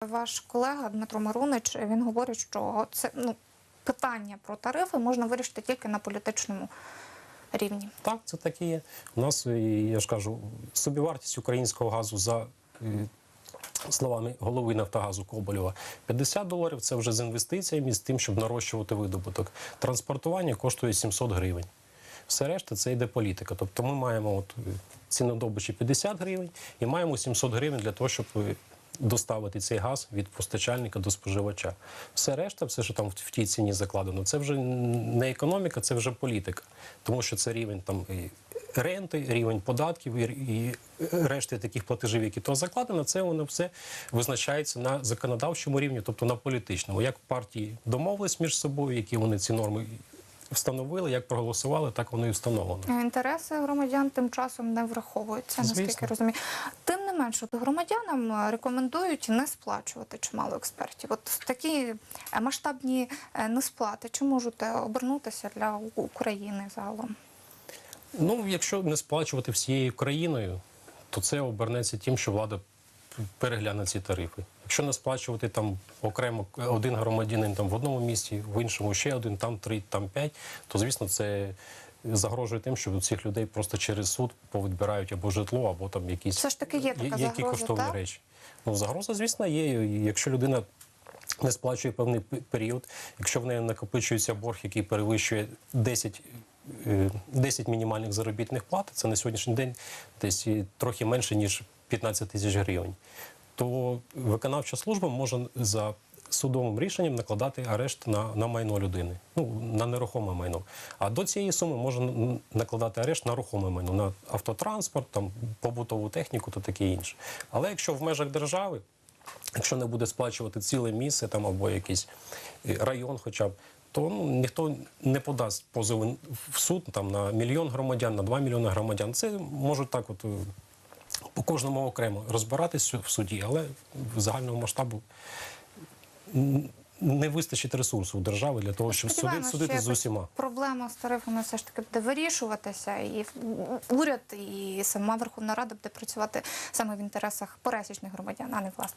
Ваш колега Дмитро Мирунич він говорить, що це ну питання про тарифи можна вирішити тільки на політичному рівні. Так, це так і є. У нас, е, я ж кажу, собівартість українського газу за е, словами голови Нафтогазу Коболєва 50 доларів це вже з інвестиціями, з тим, щоб нарощувати видобуток. Транспортування коштує 700 гривень. Все решта це йде політика. Тобто ми маємо от е, цінодобичі 50 гривень і маємо 700 гривень для того, щоб доставити цей газ від постачальника до споживача. Все решта, все, що там в- тій ціні закладено, це вже не економіка, це вже політика. Тому що це рівень там і ренти, рівень податків і, і решти таких платежів, які то закладено, це воно все визначається на законодавчому рівні, тобто на політичному. Як партії домовились між собою, які вони ці норми встановили, як проголосували, так воно і встановлено. Інтереси громадян тим часом не враховуються, наскільки Звісно. розумію. Тим не менше, громадянам е, рекомендують не сплачувати чимало експертів. От такі е, масштабні е, несплати, чи можуть е, обернутися для України загалом? Ну, якщо не сплачувати всією країною, то це обернеться тим, що влада перегляне ці тарифи. Якщо не сплачувати там окремо один громадянин там в одному місті, в іншому ще один, там три, там п'ять, то звісно це загрожує тим, що цих людей просто через суд повідбирають або житло, або там якісь Все ж таки є така які загроза, коштовні так? речі. Ну загроза, звісно, є. І Якщо людина не сплачує певний період, якщо в неї накопичується борг, який перевищує 10, е, 10 мінімальних заробітних плат, це на сьогоднішній день десь трохи менше, ніж 15 тисяч гривень, то виконавча служба може за судовим рішенням накладати арешт на, на майно людини, ну на нерухоме майно. А до цієї суми може накладати арешт на рухоме майно, на автотранспорт, там побутову техніку та таке інше. Але якщо в межах держави якщо не буде сплачувати ціле місце там або якийсь е, район, хоча б. То ну, ніхто не подасть позови в суд там на мільйон громадян, на 2 мільйони громадян. Це можуть так, от е, по кожному окремо розбиратись в суді, але в загальному масштабу не вистачить ресурсу у держави для того, щоб суди, судити з усіма. Проблема з тарифами все ж таки буде вирішуватися, і уряд і сама Верховна Рада буде працювати саме в інтересах пересічних громадян, а не власне.